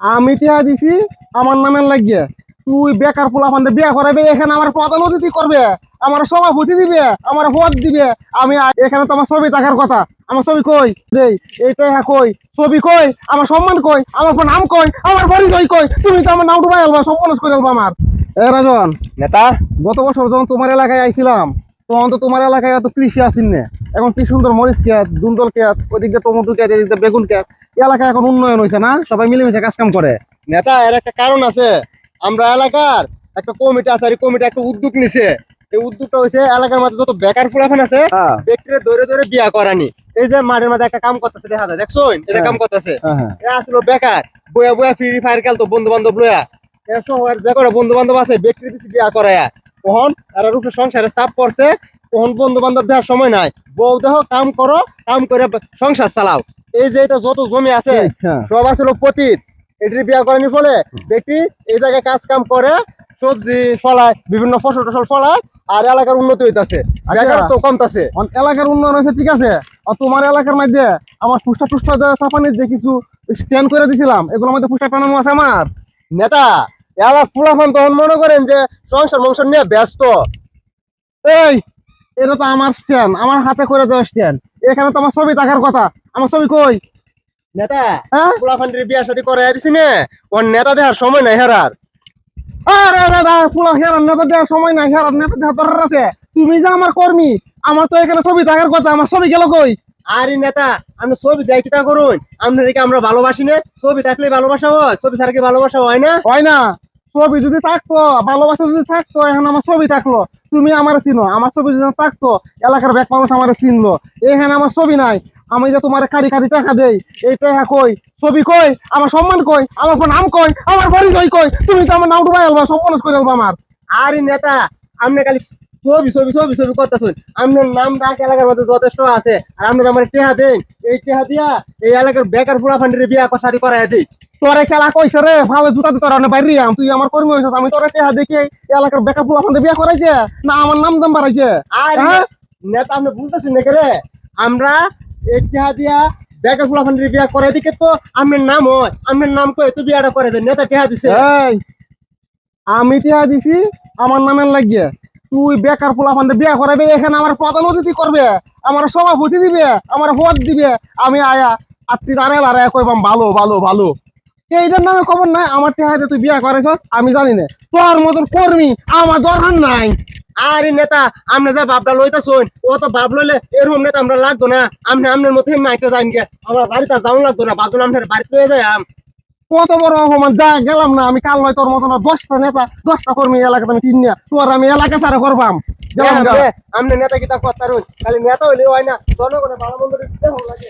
আমি টিয়া দিছি আমার নামের লাগিয়ে। তুই বেকার পোলা ফান্ডে বিয়া করাবে এখানে আমার প্রধান অতিথি করবে আমার সভাপতি দিবে আমার ভোট দিবে। আমি এখানে তো আমার ছবি থাকার কথা। আমার ছবি কই? দেই এইটাই হ্যাঁ কই? ছবি কই? আমার সম্মান কই? আমার নাম কই? আমার পরিচয় কই? তুমি তো আমার নাম ডুবাই আলবা সম্মান করে আলবা আমার? এ রাজন নেতা? গত বছর যখন তোমার এলাকায় আইছিলাম তখন তো তোমার এলাকায় এত কৃষি আসিন না। এখন কি সুন্দর মরিচ খেত দুন্দল খেত ওদিকে টমেটো খেত এদিকে বেগুন খেত। এলাকায় এখন উন্নয়ন হয়েছে না? সবাই মিলেমিশে কাজ কাম করে। নেতা এর একটা কারণ আছে। আমরা এলাকার একটা কমিটি আছে আর এই কমিটি একটা উদ্যোগ নিছে। এই উদ্যোগটা হয়েছে এলাকার মধ্যে যত বেকার ফুলাফান আছে হ্যাঁ। ব্যক্তিরে ধরে ধরে বিয়া করানি। এই যে মাঠের মধ্যে একটা কাম করতেছে দেখা যায় দেখছ যে হ্যাঁ। কাম করতেছে। হ্যাঁ এ আসলো বেকার বয়া বয়া ফ্রি ফায়ার খেলতো বন্ধু বান্ধব লয়া শহরের যে কটা বন্ধু বান্ধব আছে ব্যক্তির বিয়া করায়া। তখন এরা রূপে সংসারে চাপ পড়ছে তখন বন্ধু বান্ধব দেওয়ার সময় নাই। বউ দেহ কাম করো কাম করে সংসার চালাও। এই যে এটা যত জমি আছে হ্যাঁ। সব আসলে পতিত। এটি বিয়া করানোর ফলে ব্যক্তি এই জায়গায় কাজ কাম করে সবজি ফলায় বিভিন্ন ফসল টসল ফলায় আর এলাকার উন্নতি হইতাছে। বেকার তো কমতাছে। এলাকার উন্নয়ন হয়েছে ঠিক আছে। আর তোমার এলাকার মধ্যে আমার ফুসটা টুসটা চাপানির যে কিছু স্ট্যান্ড করে দিছিলাম এগুলোর মধ্যে ফুসটা টানানো আছে আমার। নেতা এলা ফুলাফান তখন মনে করেন যে সংসার মংসার নিয়ে ব্যস্ত। এই এটা তো আমার স্ট্যান্ড আমার হাতে করে দেওয়া স্ট্যান্ড এখানে তো আমার ছবি থাকার কথা। আমার ছবি কই? নেতা হ্যাঁ? বিয়া শাদী করে দিছি নে। ওর নেতা সময় নাই হেরার। আরে দাদা পুরো হেরার নেতা দেওয়ার সময় নাই হেরার নেতা দেওয়ার দরকার আছে। তুমি যে আমার কর্মী আমার তো এখানে ছবি থাকার কথা আমার ছবি গেল কই? আরে নেতা আমি ছবি দেয় কিটা করুন। আপনাদেরকে আমরা ভালোবাসি না। ছবি থাকলে ভালোবাসা হয় ছবি কি ভালোবাসা হয় না? হয় না। ছবি যদি থাকতো, ভালোবাসা যদি থাকতো, এখন আমার ছবি থাকল। তুমি আমার চিনো, আমার ছবি যদি থাকতো, এলাকার ব্যাক মানুষ আমার চিনলো এখানে আমার ছবি নাই, আমি যে তোমার কারি কারি টাকা দেই, এই টাকা কই, ছবি কই, আমার সম্মান কই, আমার নাম কই, আমার পরিচয় কই, তুমি তো আমার নাম ডুবাই আলবা সম্মান করে আলবা আমার। আরে নেতা, আমি খালি ছবি ছবি ছবি ছবি করতেছেন আপনার নাম ডাক এলাকার মধ্যে যথেষ্ট আছে। আর আপনি তো আমার টেহা দেন এই টেহা দিয়া এই এলাকার বেকার ফুলা ফান্ডের বিয়া শাদী করাই দিই। তোরে খেলা কইছে রে ভাবে জুতা দিতে রানে বাইরে আম তুই আমার কর্মী হইছিস আমি তোরে টেহা দেখে এলাকার বেকার পোলা ফোন বিয়া করাইছে না আমার নাম দাম বাড়াইছে? আর হ্যাঁ? নেতা আপনি বুঝতেছেন না রে? আমরা এই টেহা দিয়া বেকার ফুলা ফান্ডের বিয়া করাই দিকে তো আপনার নাম হয় আপনার নাম কয়ে তো বিয়াটা করে দেন নেতা টেহা দিছে। আমি টিয়া দিছি আমার নামের লাগিয়ে। তুই বেকার পোলা ফান্ডে বিয়া করাবে এখানে আমার প্রধান অতিথি করবে, আমার সভাপতি দিবে, আমার ভোট দিবে, আমি আয়া আত্মি আরে আরে কইবাম, ভালো ভালো ভালো। এইটার নামে খবর নাই, আমার টিহাতে তুই বিয়া করেছস আমি জানি না। তোর মতন কর্মী আমার দরকার নাই। আরে নেতা আপনি যা বাপটা লইতেছুন ও তো বাপ লইলে এরকম নেতা আমরা লাগতো না। আপনি আপনার মতো মাইটা যাইন গে আমার বাড়িতে যাওয়া লাগতো না বাদুন আপনার বাড়িতে লয়ে আম কত বড় অপমান? যা, গেলাম না, আমি কাল হয় তোর মতন দশটা নেতা, দশটা কর্মী এলাকাতে আমি কিনিয়া তোর আমি এলাকা সারা করবাম। গেলাম আমি নেতা কিতাব করতার খালি নেতা হইলে হয় না। জনগণের ভালো মন্দির লাগে।